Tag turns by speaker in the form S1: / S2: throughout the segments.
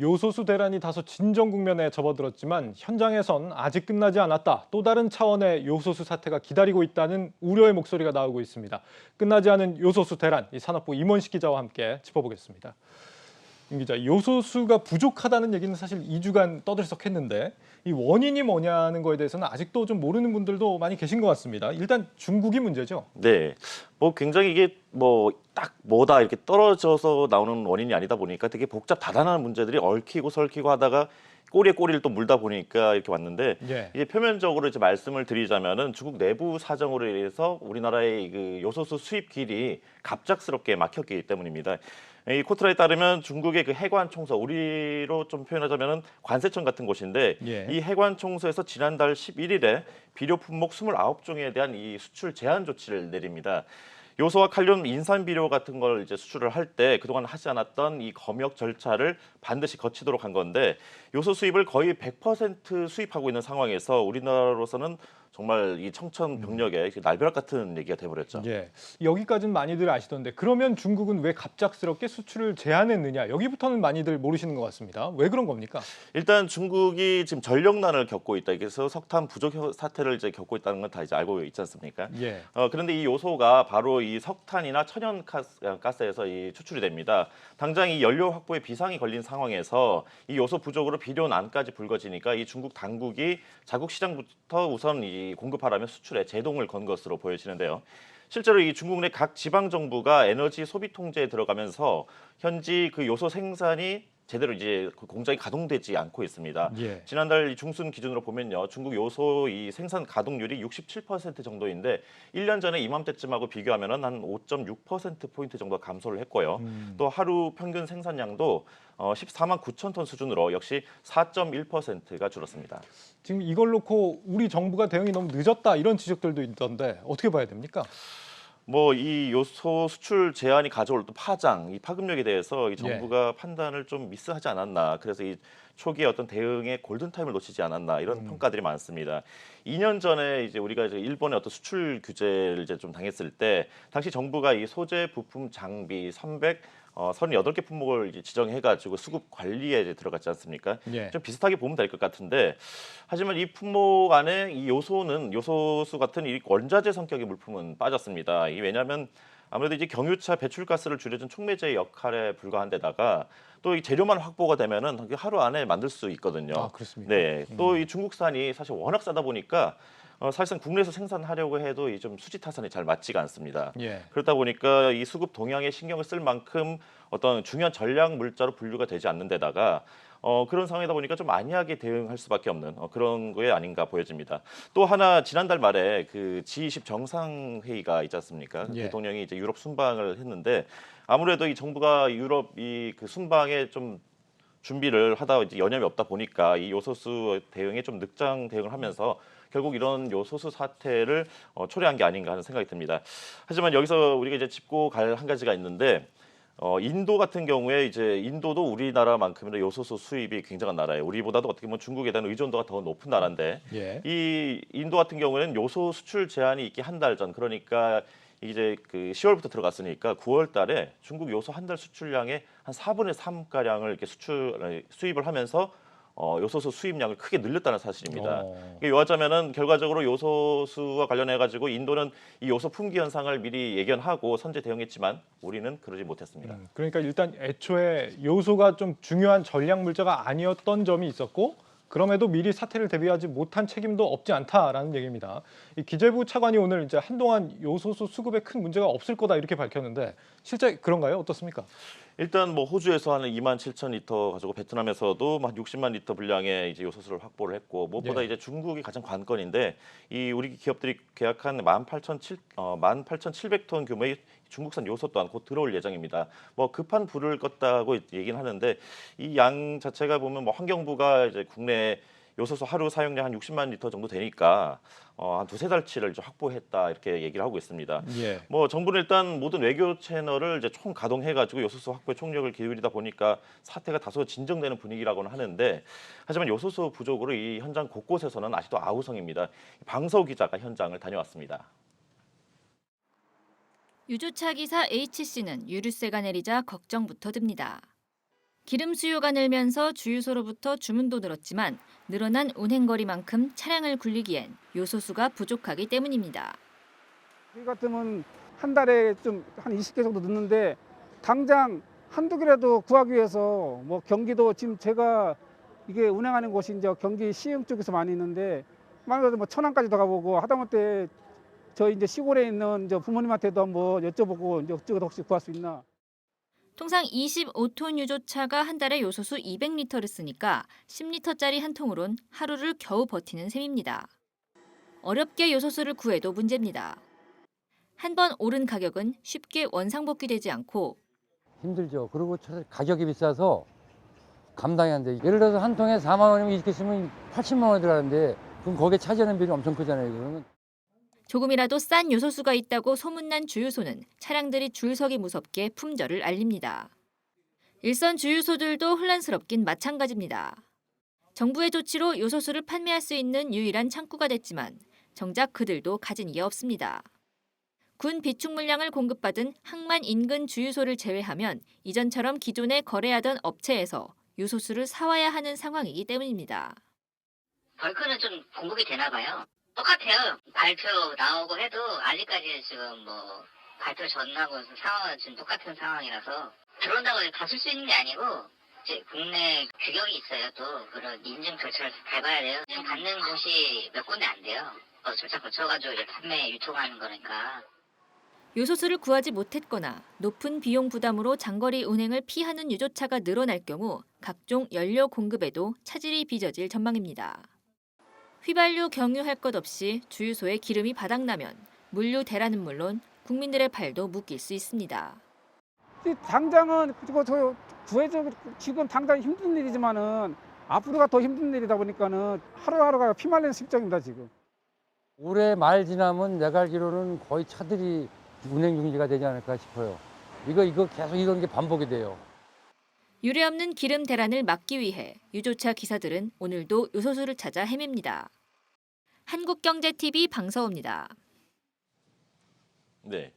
S1: 요소수 대란이 다소 진정 국면에 접어들었지만 현장에선 아직 끝나지 않았다. 또 다른 차원의 요소수 사태가 기다리고 있다는 우려의 목소리가 나오고 있습니다. 끝나지 않은 요소수 대란, 이 산업부 임원식 기자와 함께 짚어보겠습니다. 임 기자, 요소수가 부족하다는 얘기는 사실 2주간 떠들썩했는데 이 원인이 뭐냐는 거에 대해서는 아직도 좀 모르는 분들도 많이 계신 것 같습니다. 일단 중국이 문제죠.
S2: 네. 뭐 굉장히 이게 뭐 딱 뭐다 이렇게 떨어져서 나오는 원인이 아니다 보니까 되게 복잡 다단한 문제들이 얽히고 설키고 하다가 꼬리에 꼬리를 또 물다 보니까 이렇게 왔는데
S1: 예.
S2: 이제 표면적으로 이제 말씀을 드리자면은 중국 내부 사정으로 인해서 우리나라의 그 요소수 수입 길이 갑작스럽게 막혔기 때문입니다. 이 코트라에 따르면 중국의 그 해관 총서 우리로 좀 표현하자면은 관세청 같은 곳인데
S1: 예.
S2: 이 해관 총서에서 지난달 11일에 비료 품목 29종에 대한 이 수출 제한 조치를 내립니다. 요소와 칼륨, 인산 비료 같은 걸 이제 수출을 할 때 그동안 하지 않았던 이 검역 절차를 반드시 거치도록 한 건데 요소 수입을 거의 100% 수입하고 있는 상황에서 우리나라로서는 정말 이 청천벽력의 그 날벼락 같은 얘기가 돼버렸죠.
S1: 예, 여기까지는 많이들 아시던데 그러면 중국은 왜 갑작스럽게 수출을 제한했느냐 여기부터는 많이들 모르시는 것 같습니다. 왜 그런 겁니까?
S2: 일단 중국이 지금 전력난을 겪고 있다. 그래서 석탄 부족 사태를 이제 겪고 있다는 건 다 이제 알고 있지 않습니까?
S1: 예,
S2: 어, 그런데 이 요소가 바로 이 석탄이나 천연가스에서 이 추출이 됩니다. 당장 이 연료 확보에 비상이 걸린 상황에서 이 요소 부족으로 비료 난까지 불거지니까 이 중국 당국이 자국 시장부터 우선 이 공급하라며 수출에 제동을 건 것으로 보여지는데요. 실제로 이 중국 내 각 지방 정부가 에너지 소비 통제에 들어가면서 현지 그 요소 생산이 제대로 이제 그 공장이 가동되지 않고 있습니다.
S1: 예.
S2: 지난달 이 중순 기준으로 보면요. 중국 요소 이 생산 가동률이 67% 정도인데 1년 전에 이맘때쯤하고 비교하면은 한 5.6% 포인트 정도 감소를 했고요.
S1: 음.
S2: 또 하루 평균 생산량도 어 14만 9천 톤 수준으로 역시 4.1%가 줄었습니다.
S1: 지금 이걸 놓고 우리 정부가 대응이 너무 늦었다 이런 지적들도 있던데 어떻게 봐야 됩니까?
S2: 뭐 이 요소 수출 제한이 가져올 또 파장, 이 파급력에 대해서 이 정부가 판단을 좀 미스하지 않았나. 그래서 이 초기에 어떤 대응의 골든 타임을 놓치지 않았나 이런 평가들이 많습니다. 2년 전에 이제 우리가 이제 일본의 어떤 수출 규제를 이제 좀 당했을 때 당시 정부가 이 소재, 부품, 장비 300 어, 38개 품목을 이제 지정해가지고 수급 관리에 이제 들어갔지 않습니까?
S1: 예.
S2: 좀 비슷하게 보면 될 것 같은데 하지만 이 품목 안에 이 요소는 요소수 같은 이 원자재 성격의 물품은 빠졌습니다. 이게 왜냐하면 아무래도 이제 경유차 배출가스를 줄여준 촉매제의 역할에 불과한 데다가 또 이 재료만 확보가 되면은 하루 안에 만들 수 있거든요.
S1: 아 그렇습니까?
S2: 네. 또이 중국산이 사실 워낙 싸다 보니까 어, 사실상 국내에서 생산하려고 해도 이 좀 수지 타산이 잘 맞지가 않습니다.
S1: 예.
S2: 그렇다 보니까 이 수급 동향에 신경을 쓸 만큼 어떤 중요한 전략 물자로 분류가 되지 않는 데다가 어, 그런 상황이다 보니까 좀 안이하게 대응할 수밖에 없는 어, 그런 거에 아닌가 보여집니다. 또 하나 지난달 말에 그 G20 정상 회의가 있지 않습니까?
S1: 예.
S2: 대통령이 이제 유럽 순방을 했는데 아무래도 이 정부가 유럽 이 그 순방에 좀 준비를 하다 이제 여념이 없다 보니까 이 요소수 대응에 좀 늑장 대응을 하면서 결국 이런 요소수 사태를 어, 초래한 게 아닌가 하는 생각이 듭니다. 하지만 여기서 우리가 이제 짚고 갈 한 가지가 있는데 어, 인도 같은 경우에 이제 인도도 우리나라만큼이나 요소수 수입이 굉장한 나라예요. 우리보다도 어떻게 보면 중국에 대한 의존도가 더 높은 나라인데
S1: 예.
S2: 이 인도 같은 경우에는 요소 수출 제한이 있기 한 달 전 그러니까 이제 그 10월부터 들어갔으니까 9월 달에 중국 요소 한 달 수출량의 한 4분의 3 가량을 이렇게 수출 수입을 하면서 어, 요소수 수입량을 크게 늘렸다는 사실입니다.
S1: 어.
S2: 이게 요하자면은 결과적으로 요소수와 관련해 가지고 인도는 이 요소 품귀 현상을 미리 예견하고 선제 대응했지만 우리는 그러지 못했습니다.
S1: 음, 그러니까 일단 애초에 요소가 좀 중요한 전략 물자가 아니었던 점이 있었고 그럼에도 미리 사태를 대비하지 못한 책임도 없지 않다라는 얘기입니다. 이 기재부 차관이 오늘 이제 한동안 요소수 수급에 큰 문제가 없을 거다 이렇게 밝혔는데 실제 그런가요? 어떻습니까?
S2: 일단 뭐 호주에서 한 2만 7천 리터 가지고 베트남에서도 한 60만 리터 분량의 이제 요소수를 확보를 했고 무엇보다
S1: 예.
S2: 이제 중국이 가장 관건인데 이 우리 기업들이 계약한 18,700 어, 18,700톤 규모의 중국산 요소 또한 곧 들어올 예정입니다. 뭐 급한 불을 껐다고 얘기는 하는데 이 양 자체가 보면 뭐 환경부가 이제 국내 요소수 하루 사용량 한 60만 리터 정도 되니까 어, 한 두세 달치를 이제 확보했다 이렇게 얘기를 하고 있습니다.
S1: 예.
S2: 뭐 정부는 일단 모든 외교 채널을 이제 총 가동해가지고 요소수 확보에 총력을 기울이다 보니까 사태가 다소 진정되는 분위기라고는 하는데 하지만 요소수 부족으로 이 현장 곳곳에서는 아직도 아우성입니다. 방서 기자가 현장을 다녀왔습니다.
S3: 유조차 기사 H씨는 유류세가 내리자 걱정부터 듭니다. 기름 수요가 늘면서 주유소로부터 주문도 늘었지만 늘어난 운행거리만큼 차량을 굴리기엔 요소수가 부족하기 때문입니다.
S4: 저희 같으면 한 달에 좀 한 20개 정도 넣는데 당장 한두 개라도 구하기 위해서 뭐 경기도 지금 제가 이게 운행하는 곳이 이제 경기 시흥 쪽에서 많이 있는데 말하자면 뭐 천안까지도 가보고 하다못해 저희 이제 시골에 있는 이제 부모님한테도 한번 여쭤보고 이제 어쩌고 혹시 구할 수 있나.
S3: 통상 25톤 유조차가 한 달에 요소수 200리터를 쓰니까 10리터짜리 한 통으론 하루를 겨우 버티는 셈입니다. 어렵게 요소수를 구해도 문제입니다. 한 번 오른 가격은 쉽게 원상복귀되지 않고
S5: 힘들죠. 그리고 차- 가격이 비싸서 감당이 안 돼. 예를 들어서 한 통에 4만 원이면 이렇게 쓰면 80만 원이 들어가는데 그럼 거기에 차지하는 비용이 엄청 크잖아요. 그러면
S3: 조금이라도 싼 요소수가 있다고 소문난 주유소는 차량들이 줄 서기 무섭게 품절을 알립니다. 일선 주유소들도 혼란스럽긴 마찬가지입니다. 정부의 조치로 요소수를 판매할 수 있는 유일한 창구가 됐지만 정작 그들도 가진 게 없습니다. 군 비축 물량을 공급받은 항만 인근 주유소를 제외하면 이전처럼 기존에 거래하던 업체에서 요소수를 사와야 하는 상황이기 때문입니다.
S6: 벌크는 좀 공급이 되나 봐요. 똑같아요. 발표 나오고 해도 아직까지 지금 뭐 발표 전하고 상황은 지금 똑같은 상황이라서 들어온다고 다 쓸 수 있는 게 아니고 이제 국내 규격이 있어요. 또 그런 인증 절차를 밟아야 돼요. 지금 받는 곳이 몇 군데 안 돼요. 어, 절차 거쳐가지고 이제 판매 유통하는 거니까.
S3: 요소수를 구하지 못했거나 높은 비용 부담으로 장거리 운행을 피하는 유조차가 늘어날 경우 각종 연료 공급에도 차질이 빚어질 전망입니다. 휘발유 경유할 것 없이 주유소에 기름이 바닥나면 물류 대란은 물론 국민들의 발도 묶일 수 있습니다.
S4: 이 당장은 그거 저 구해줘 지금 당장 힘든 일이지만은 앞으로가 더 힘든 일이다 보니까는 하루하루가 피말리는 실정입니다 지금.
S5: 올해 말 지나면 내가 알기로는 거의 차들이 운행 중지가 되지 않을까 싶어요. 이거 이거 계속 이런 게 반복이 돼요.
S3: 유례 없는 기름 대란을 막기 위해 유조차 기사들은 오늘도 요소수를 찾아 헤맵니다. 한국경제TV 방서호입니다.
S2: 네.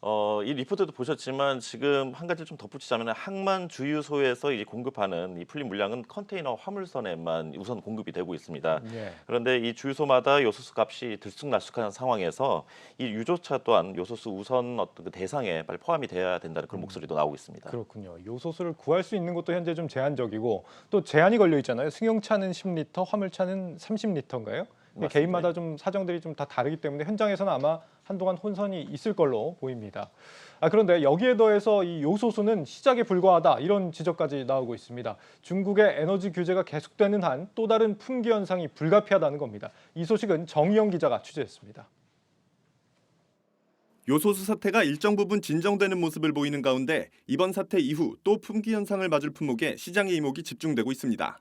S2: 어, 이 리포트도 보셨지만 지금 한 가지 좀 덧붙이자면 항만 주유소에서 이제 공급하는 이 풀린 물량은 컨테이너 화물선에만 우선 공급이 되고 있습니다.
S1: 예.
S2: 그런데 이 주유소마다 요소수 값이 들쑥날쑥한 상황에서 이 유조차 또한 요소수 우선 어떤 그 대상에 빨리 포함이 돼야 된다는 그런 목소리도 나오고 있습니다.
S1: 그렇군요. 요소수를 구할 수 있는 것도 현재 좀 제한적이고 또 제한이 걸려 있잖아요. 승용차는 10리터, 화물차는 30리터인가요?
S2: 맞습니다.
S1: 개인마다 좀 사정들이 좀 다 다르기 때문에 현장에서는 아마 한동안 혼선이 있을 걸로 보입니다. 아, 그런데 여기에 더해서 이 요소수는 시작에 불과하다 이런 지적까지 나오고 있습니다. 중국의 에너지 규제가 계속되는 한 또 다른 품귀 현상이 불가피하다는 겁니다. 이 소식은 정희영 기자가 취재했습니다.
S7: 요소수 사태가 일정 부분 진정되는 모습을 보이는 가운데 이번 사태 이후 또 품귀 현상을 맞을 품목에 시장의 이목이 집중되고 있습니다.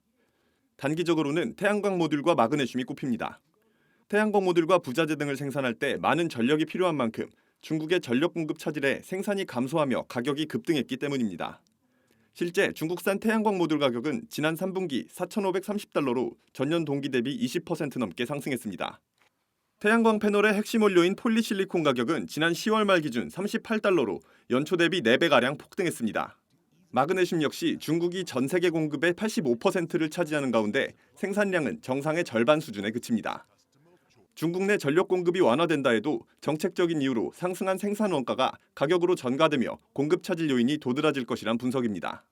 S7: 단기적으로는 태양광 모듈과 마그네슘이 꼽힙니다. 태양광 모듈과 부자재 등을 생산할 때 많은 전력이 필요한 만큼 중국의 전력 공급 차질에 생산이 감소하며 가격이 급등했기 때문입니다. 실제 중국산 태양광 모듈 가격은 지난 3분기 4,530달러로 전년 동기 대비 20% 넘게 상승했습니다. 태양광 패널의 핵심 원료인 폴리실리콘 가격은 지난 10월 말 기준 38달러로 연초 대비 4배가량 폭등했습니다. 마그네슘 역시 중국이 전 세계 공급의 85%를 차지하는 가운데 생산량은 정상의 절반 수준에 그칩니다. 중국 내 전력 공급이 완화된다 해도 정책적인 이유로 상승한 생산 원가가 가격으로 전가되며 공급 차질 요인이 도드라질 것이란 분석입니다.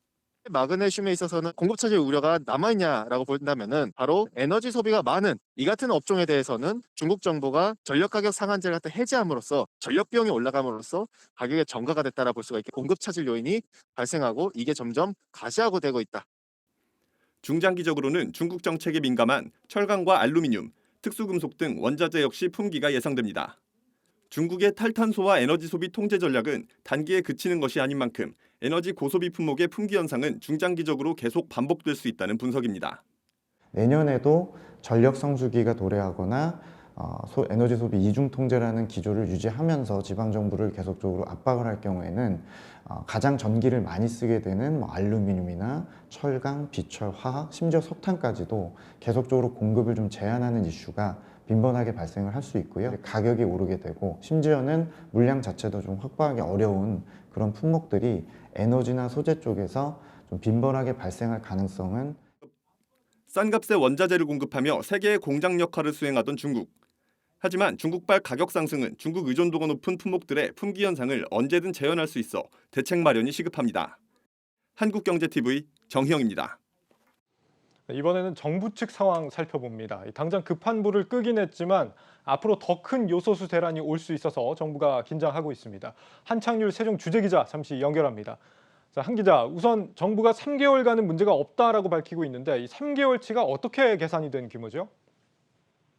S8: 마그네슘에 있어서는 공급 차질 우려가 남아있냐라고 본다면은 바로 에너지 소비가 많은 이 같은 업종에 대해서는 중국 정부가 전력 가격 상한제를 갖다 해제함으로써 전력 비용이 올라감으로써 가격의 전가가 됐다라 볼 수가 있게 공급 차질 요인이 발생하고 이게 점점 가시화고 되고 있다.
S7: 중장기적으로는 중국 정책에 민감한 철강과 알루미늄, 특수금속 등 원자재 역시 품귀가 예상됩니다. 중국의 탈탄소와 에너지 소비 통제 전략은 단기에 그치는 것이 아닌 만큼 에너지 고소비 품목의 품귀 현상은 중장기적으로 계속 반복될 수 있다는 분석입니다.
S9: 내년에도 전력 성수기가 도래하거나 어, 소- 에너지 소비 이중 통제라는 기조를 유지하면서 지방 정부를 계속적으로 압박을 할 경우에는 어, 가장 전기를 많이 쓰게 되는 뭐 알루미늄이나 철강, 비철, 화학, 심지어 석탄까지도 계속적으로 공급을 좀 제한하는 이슈가 빈번하게 발생을 할 수 있고요. 가격이 오르게 되고 심지어는 물량 자체도 좀 확보하기 어려운 그런 품목들이 에너지나 소재 쪽에서 좀 빈번하게 발생할 가능성은
S7: 싼 값에 원자재를 공급하며 세계의 공장 역할을 수행하던 중국. 하지만 중국발 가격 상승은 중국 의존도가 높은 품목들의 품귀 현상을 언제든 재현할 수 있어 대책 마련이 시급합니다. 한국경제TV 정희영입니다.
S1: 네, 이번에는 정부 측 상황 살펴봅니다. 이 당장 급한 불을 끄긴 했지만 앞으로 더 큰 요소수 대란이 올 수 있어서 정부가 긴장하고 있습니다. 한창률 세종 주재 기자 잠시 연결합니다. 자, 한 기자, 우선 정부가 3개월간은 문제가 없다라고 밝히고 있는데 이 3개월치가 어떻게 계산이 된 규모죠?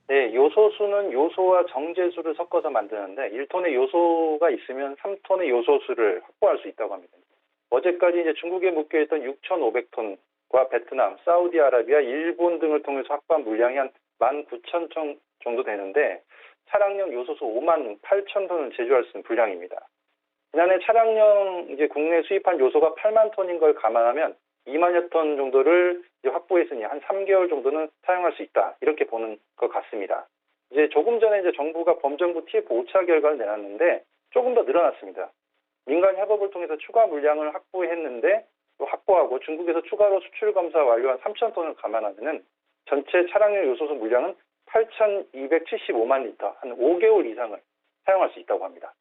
S10: 네, 요소수는 요소와 정제수를 섞어서 만드는데 1톤의 요소가 있으면 3톤의 요소수를 확보할 수 있다고 합니다. 어제까지 이제 중국에 묶여 있던 6,500톤 과 베트남, 사우디아라비아, 일본 등을 통해서 확보한 물량이 한 19,000톤 정도 되는데 차량용 요소수 5만 8천 톤을 제조할 수 있는 분량입니다. 지난해 차량용 이제 국내 수입한 요소가 8만 톤인 걸 감안하면 2만여 톤 정도를 확보했으니 한 3개월 정도는 사용할 수 있다 이렇게 보는 것 같습니다. 이제 조금 전에 이제 정부가 범정부 TF 5차 결과를 내놨는데 조금 더 늘어났습니다. 민간 협업을 통해서 추가 물량을 확보했는데 또 확보하고 중국에서 추가로 수출 검사 완료한 3천 톤을 감안하면은 전체 차량용 요소수 물량은 8,275만 리터 한 5개월 이상을 사용할 수 있다고 합니다.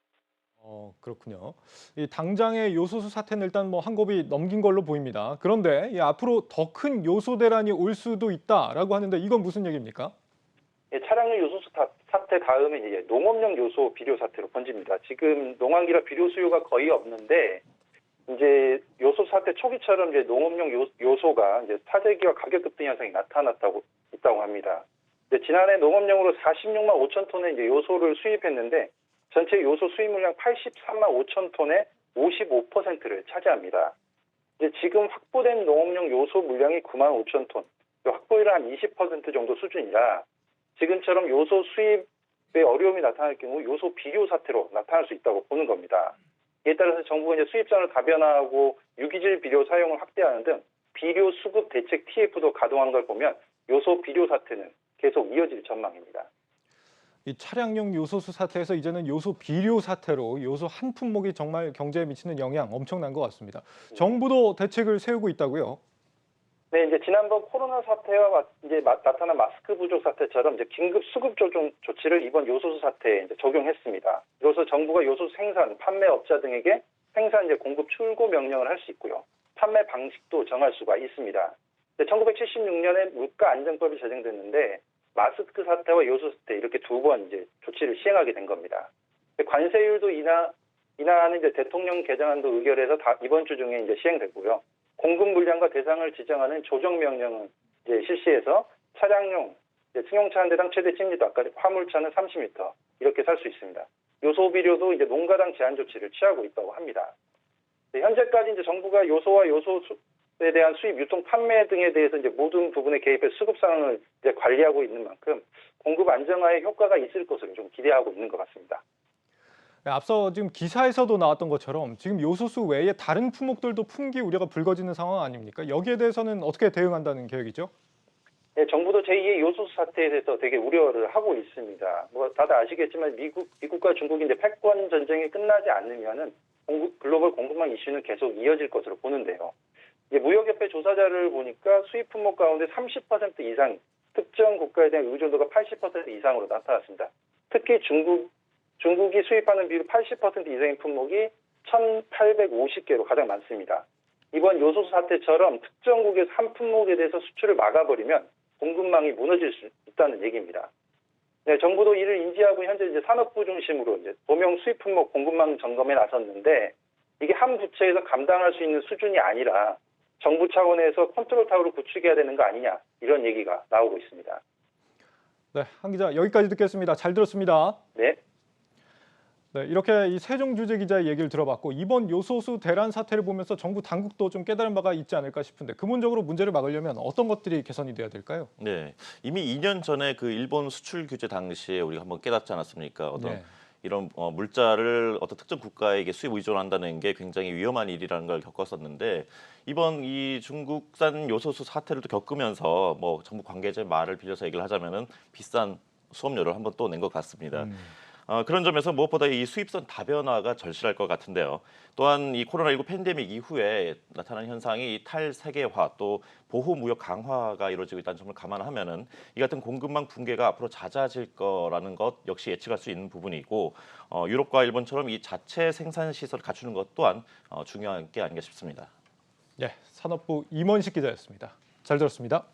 S1: 어, 그렇군요. 이 당장의 요소수 사태는 일단 뭐 한 곱이 넘긴 걸로 보입니다. 그런데 이 앞으로 더 큰 요소 대란이 올 수도 있다라고 하는데 이건 무슨 얘기입니까?
S10: 예, 차량용 요소수 타- 사태 다음에 이제 농업용 요소 비료 사태로 번집니다. 지금 농한기라 비료 수요가 거의 없는데 이제 요소 사태 초기처럼 이제 농업용 요, 요소가 이제 사재기와 가격 급등 현상이 나타났다고 있다고 합니다. 지난해 농업용으로 46만 5천 톤의 이제 요소를 수입했는데 전체 요소 수입 물량 83만 5천 톤의 55%를 차지합니다. 이제 지금 확보된 농업용 요소 물량이 9만 5천 톤, 확보율은 한 20% 정도 수준이라 지금처럼 요소 수입에 어려움이 나타날 경우 요소 비료 사태로 나타날 수 있다고 보는 겁니다. 이에 따라서 정부가 이제 수입선을 다변화하고 유기질 비료 사용을 확대하는 등 비료 수급 대책 TF도 가동하는 걸 보면 요소 비료 사태는 계속 이어질 전망입니다.
S1: 이 차량용 요소수 사태에서 이제는 요소 비료 사태로 요소 한 품목이 정말 경제에 미치는 영향 엄청난 것 같습니다. 정부도 대책을 세우고 있다고요?
S10: 네, 이제 지난번 코로나 사태와 마- 이제 마- 나타난 마스크 부족 사태처럼 이제 긴급 수급 조정 조치를 이번 요소수 사태에 이제 적용했습니다. 이로써 정부가 요소수 생산, 판매업자 등에게 생산 이제 공급 출고 명령을 할 수 있고요. 판매 방식도 정할 수가 있습니다. 1976년에 물가 안정법이 제정됐는데 마스크 사태와 요소 사태 이렇게 두 번 이제 조치를 시행하게 된 겁니다. 관세율도 인하 인하하는 이제 대통령 개정안도 의결해서 다 이번 주 중에 이제 시행되고요. 공급 물량과 대상을 지정하는 조정 명령은 이제 실시해서 차량용 승용차 한 대당 최대 찜리도 아까 화물차는 30m 이렇게 살 수 있습니다. 요소 비료도 이제 농가당 제한 조치를 취하고 있다고 합니다. 네, 현재까지 이제 정부가 요소와 요소에 대한 수입, 유통, 판매 등에 대해서 이제 모든 부분에 개입해 수급 상황을 이제 관리하고 있는 만큼 공급 안정화에 효과가 있을 것으로 좀 기대하고 있는 것 같습니다.
S1: 네, 앞서 지금 기사에서도 나왔던 것처럼 지금 요소수 외에 다른 품목들도 품귀 우려가 불거지는 상황 아닙니까? 여기에 대해서는 어떻게 대응한다는 계획이죠?
S10: 네, 정부도 제2의 요소수 사태에 대해서 되게 우려를 하고 있습니다. 뭐 다들 아시겠지만 미국 미국과 이제 패권 전쟁이 끝나지 않으면은 공급, 글로벌 공급망 이슈는 계속 이어질 것으로 보는데요. 이제 무역협회 조사자를 보니까 수입 품목 가운데 30% 이상 특정 국가에 대한 의존도가 80% 이상으로 나타났습니다. 특히 중국 중국이 수입하는 비율 80% 이상의 품목이 1,850개로 가장 많습니다. 이번 요소수 사태처럼 특정국에서 한 품목에 대해서 수출을 막아버리면 공급망이 무너질 수 있다는 얘기입니다. 네, 정부도 이를 인지하고 현재 이제 산업부 중심으로 이제 도명 수입 품목 공급망 점검에 나섰는데 이게 한 부처에서 감당할 수 있는 수준이 아니라 정부 차원에서 컨트롤 타워를 구축해야 되는 거 아니냐 이런 얘기가 나오고 있습니다.
S1: 네, 한 기자 여기까지 듣겠습니다. 잘 들었습니다.
S10: 네.
S1: 네, 이렇게 이 세종 주재 기자의 얘기를 들어봤고 이번 요소수 대란 사태를 보면서 정부 당국도 좀 깨달은 바가 있지 않을까 싶은데 근본적으로 문제를 막으려면 어떤 것들이 개선이 돼야 될까요?
S2: 네, 이미 2년 전에 그 일본 수출 규제 당시에 우리가 한번 깨닫지 않았습니까? 어떤
S1: 네.
S2: 이런 어, 물자를 어떤 특정 국가에게 수입 의존한다는 게 굉장히 위험한 일이라는 걸 겪었었는데 이번 이 중국산 요소수 사태를 또 겪으면서 뭐 정부 관계자의 말을 빌려서 얘기를 하자면은 비싼 수업료를 한번 또 낸 것 같습니다.
S1: 음.
S2: 어, 그런 점에서 무엇보다 이 수입선 다변화가 절실할 것 같은데요. 또한 이 코로나19 팬데믹 이후에 나타난 현상이 이 탈세계화 또 보호 무역 강화가 이루어지고 있다는 점을 감안하면은 이 같은 공급망 붕괴가 앞으로 잦아질 거라는 것 역시 예측할 수 있는 부분이고 어, 유럽과 일본처럼 이 자체 생산 시설을 갖추는 것 또한 어, 중요한 게 아닌가 싶습니다.
S1: 예, 산업부 임원식 기자였습니다. 잘 들었습니다.